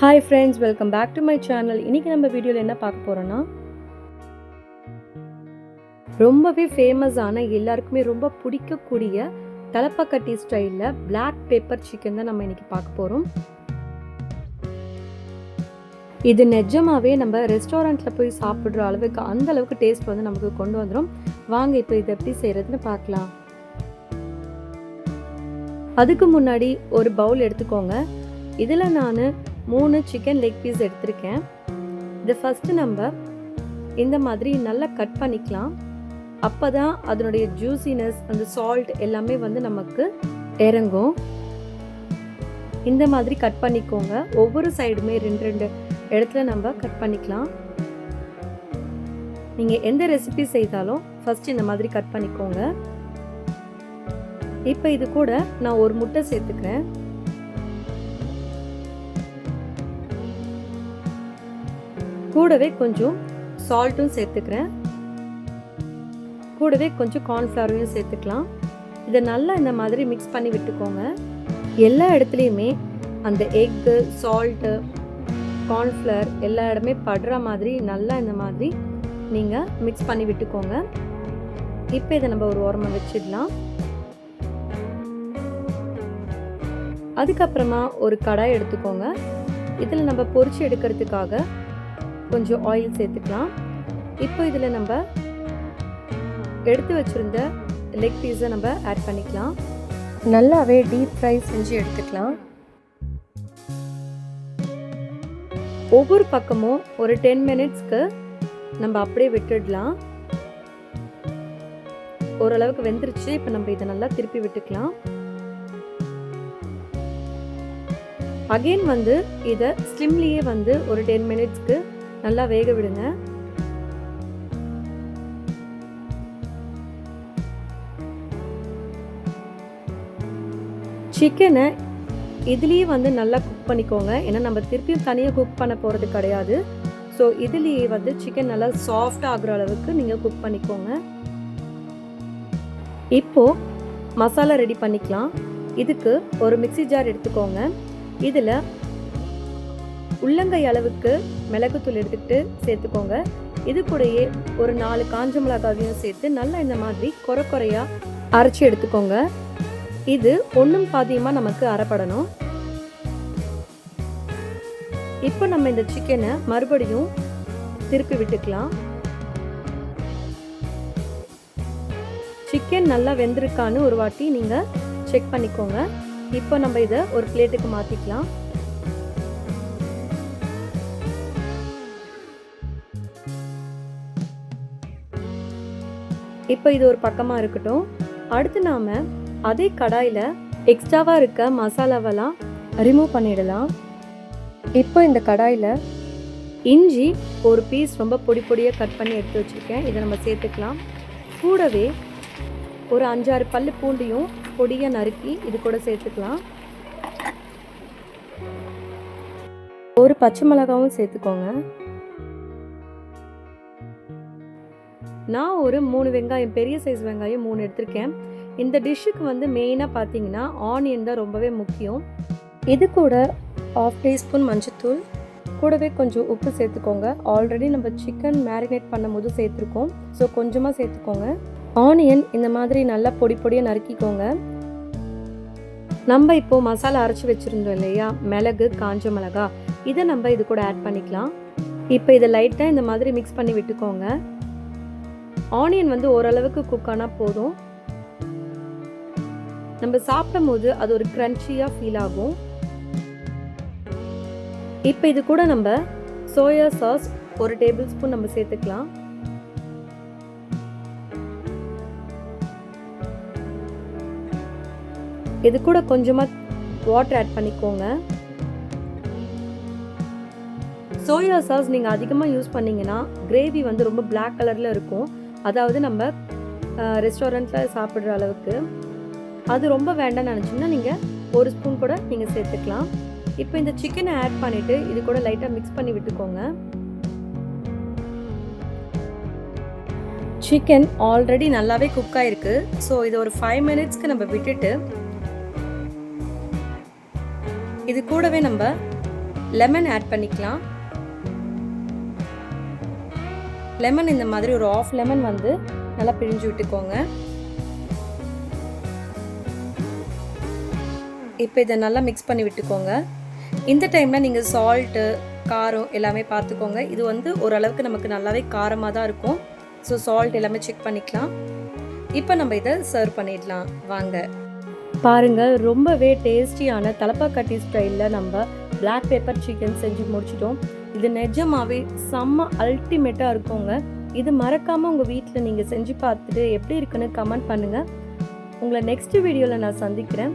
Hi friends welcome back to my channel இன்றைக்கி நம்ம வீடியோவில் என்ன பார்க்க போகிறோன்னா ரொம்பவே ஃபேமஸான எல்லாருக்குமே ரொம்ப பிடிக்கக்கூடிய தலப்பக்கட்டி ஸ்டைலில் பிளாக் பேப்பர் சிக்கன் தான் நம்ம இன்றைக்கி பார்க்க போகிறோம் இது நெஜமாகவே நம்ம ரெஸ்டாரண்ட்டில் போய் சாப்பிட்ற அளவுக்கு அந்த அளவுக்கு டேஸ்ட் வந்து நமக்கு கொண்டு வந்துடும் வாங்க இப்போ இது எப்படி செய்கிறதுன்னு பார்க்கலாம். அதுக்கு முன்னாடி ஒரு பவுல் எடுத்துக்கோங்க. இதில் நான் மூணு சிக்கன் லெக் பீஸ் எடுத்திருக்கேன். இதை ஃபஸ்ட்டு நம்ம இந்த மாதிரி நல்லா கட் பண்ணிக்கலாம். அப்போ தான் அதனுடைய ஜூசினஸ் அந்த சால்ட் எல்லாமே வந்து நமக்கு இறங்கும். இந்த மாதிரி கட் பண்ணிக்கோங்க. ஒவ்வொரு சைடுமே ரெண்டு ரெண்டு இடத்துல நம்ம கட் பண்ணிக்கலாம். நீங்கள் எந்த ரெசிபி செய்தாலும் ஃபஸ்ட் இந்த மாதிரி கட் பண்ணிக்கோங்க. இப்போ இது கூட நான் ஒரு முட்டை சேர்த்துக்கிறேன். கூடவே கொஞ்சம் சால்ட்டும் சேர்த்துக்கிறேன். கூடவே கொஞ்சம் கார்ன்ஃப்ளவரையும் சேர்த்துக்கலாம். இதை நல்லா இந்த மாதிரி மிக்ஸ் பண்ணி விட்டுக்கோங்க. எல்லா இடத்துலையுமே அந்த எக்கு சால்ட்டு கார்ன்ஃப்ளவர் எல்லா இடமே படுற மாதிரி நல்லா இந்த மாதிரி நீங்கள் மிக்ஸ் பண்ணி விட்டுக்கோங்க. இப்போ இதை நம்ம ஒரு ஓரமாக வச்சிடலாம். அதுக்கப்புறமா ஒரு கடாய் எடுத்துக்கோங்க. இதில் நம்ம பொறிச்சு எடுக்கிறதுக்காக கொஞ்சம் ஆயில் சேர்த்துக்கலாம். இப்போ இதில் நம்ம எடுத்து வச்சுருந்த லெக் பீஸை நம்ம ஆட் பண்ணிக்கலாம். நல்லாவே டீப் ஃப்ரை செஞ்சு எடுத்துக்கலாம். ஒவ்வொரு பக்கமும் ஒரு டென் மினிட்ஸ்க்கு நம்ம அப்படியே விட்டுடலாம். ஓரளவுக்கு வெந்துருச்சு. இப்போ நம்ம இதை நல்லா திருப்பி விட்டுக்கலாம். அகெயின் வந்து இதை ஸ்லிம்லேயே வந்து ஒரு டென் மினிட்ஸ்க்கு நல்லா வேக விடுங்க. சிக்கனை இதுலேயே வந்து நல்லா குக் பண்ணிக்கோங்க. ஏன்னா நம்ம திருப்பியும் தனியாக குக் பண்ண போகிறது கிடையாது. ஸோ இதுலேயே வந்து சிக்கன் நல்லா சாஃப்ட் ஆகுற அளவுக்கு நீங்கள் குக் பண்ணிக்கோங்க. இப்போது மசாலா ரெடி பண்ணிக்கலாம். இதுக்கு ஒரு மிக்சி ஜார் எடுத்துக்கோங்க. இதில் உள்ளங்கை அளவுக்கு மிளகுத்தூள் எடுத்துக்கிட்டு சேர்த்துக்கோங்க. இது கூடயே ஒரு நாலு காஞ்ச மிளகாவையும் சேர்த்து நல்லா இந்த மாதிரி குறை குறையாக அரைச்சி எடுத்துக்கோங்க. இது ஒன்றும் பாதியமாக நமக்கு அரைப்படணும். இப்போ நம்ம இந்த சிக்கனை மறுபடியும் திருப்பி விட்டுக்கலாம். சிக்கன் நல்லா வெந்திருக்கான்னு ஒரு வாட்டி நீங்கள் செக் பண்ணிக்கோங்க. இப்போ நம்ம இதை ஒரு பிளேட்டுக்கு மாற்றிக்கலாம் இப்போ இது ஒரு பக்கமாக இருக்கட்டும். அடுத்து நாம் அதே கடாயில் எக்ஸ்ட்ராவாக இருக்க மசாலாவெல்லாம் ரிமூவ் பண்ணிடலாம். இப்போ இந்த கடாயில் இஞ்சி ஒரு பீஸ் ரொம்ப பொடி பொடியாக கட் பண்ணி எடுத்து வச்சுருக்கேன். இதை நம்ம சேர்த்துக்கலாம். கூடவே ஒரு அஞ்சாறு பல் பூண்டையும் பொடியாக நறுக்கி இது கூட சேர்த்துக்கலாம். ஒரு பச்சை மிளகாவும் சேர்த்துக்கோங்க. நான் ஒரு மூணு வெங்காயம் பெரிய சைஸ் வெங்காயம் மூணு எடுத்திருக்கேன். இந்த டிஷ்ஷுக்கு வந்து மெயினாக பார்த்தீங்கன்னா ஆனியன் தான் ரொம்பவே முக்கியம். இது கூட ஆஃப் டீஸ்பூன் மஞ்சத்தூள் கூடவே கொஞ்சம் உப்பு சேர்த்துக்கோங்க. ஆல்ரெடி நம்ம சிக்கன் மேரினேட் பண்ணும் போது சேர்த்துருக்கோம். ஸோ கொஞ்சமாக சேர்த்துக்கோங்க. ஆனியன் இந்த மாதிரி நல்லா பொடி பொடியாக நறுக்கிக்கோங்க. நம்ம இப்போது மசாலா அரைச்சி வச்சுருந்தோம் இல்லையா? மிளகு காஞ்ச மிளகா. இதை நம்ம இது கூட ஆட் பண்ணிக்கலாம். இப்போ இதை லைட்டாக இந்த மாதிரி மிக்ஸ் பண்ணி விட்டுக்கோங்க. ஆனியன் வந்து ஓரளவுக்கு குக் ஆனால் போதும். நம்ம சாப்பிடும் போது அது ஒரு க்ரன்ச்சியாக ஃபீல் ஆகும். இப்போ இது கூட நம்ம சோயா சாஸ் ஒரு டேபிள் ஸ்பூன் நம்ம சேர்த்துக்கலாம். இது கூட கொஞ்சமாக வாட்டர் ஆட் பண்ணிக்கோங்க. சோயா சாஸ் நீங்கள் அதிகமாக யூஸ் பண்ணிங்கன்னா கிரேவி வந்து ரொம்ப பிளாக் கலரில் இருக்கும். அதாவது நம்ம ரெஸ்டாரண்ட்டில் சாப்பிட்ற அளவுக்கு. அது ரொம்ப வேண்டாம்னு நினச்சிங்கன்னா நீங்கள் ஒரு ஸ்பூன் கூட நீங்கள் சேர்த்துக்கலாம். இப்போ இந்த சிக்கனை ஆட் பண்ணிவிட்டு இது கூட லைட்டாக மிக்ஸ் பண்ணி விட்டுக்கோங்க. சிக்கன் ஆல்ரெடி நல்லாவே குக் ஆயிருக்கு. ஸோ இது ஒரு ஃபைவ் மினிட்ஸ்க்கு நம்ம விட்டுட்டு இது கூடவே நம்ம லெமன் ஆட் பண்ணிக்கலாம். லெமன் இந்த மாதிரி ஒரு ஆஃப் லெமன் வந்து நல்லா பிழிஞ்சு விட்டுக்கோங்க. இப்போ இதை நல்லா மிக்ஸ் பண்ணி விட்டுக்கோங்க. இந்த டைமில் நீங்கள் சால்ட்டு காரம் எல்லாமே பார்த்துக்கோங்க. இது வந்து ஓரளவுக்கு நமக்கு நல்லாவே காரமாக தான் இருக்கும். ஸோ சால்ட் எல்லாமே செக் பண்ணிக்கலாம். இப்போ நம்ம இதை சர்வ் பண்ணிடலாம். வாங்க. பாருங்கள் ரொம்பவே டேஸ்டியான தலப்பாக்கட்டி ஸ்டைலில் நம்ம பிளாக் பேப்பர் சிக்கன் செஞ்சு முடிச்சிட்டோம். இது நிஜமாவே செம்ம அல்டிமேட்டாக இருக்குங்க. இது மறக்காமல் உங்கள் வீட்டில் நீங்கள் செஞ்சு பார்த்துட்டு எப்படி இருக்குன்னு கமெண்ட் பண்ணுங்கள் உங்களை நெக்ஸ்ட் வீடியோவில் நான் சந்திக்கிறேன்.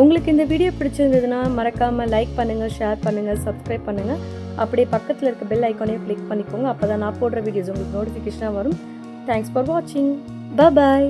உங்களுக்கு இந்த வீடியோ பிடிச்சிருந்ததுன்னா மறக்காமல் லைக் பண்ணுங்கள் ஷேர் பண்ணுங்கள் சப்ஸ்கிரைப் பண்ணுங்கள் அப்படியே பக்கத்தில் இருக்க பெல் ஐக்கானையும் கிளிக் பண்ணிக்கோங்க. அப்போ தான் நான் போடுற வீடியோஸ் உங்களுக்கு நோட்டிஃபிகேஷனாக வரும். தேங்க்ஸ் ஃபார் வாட்சிங் பாய்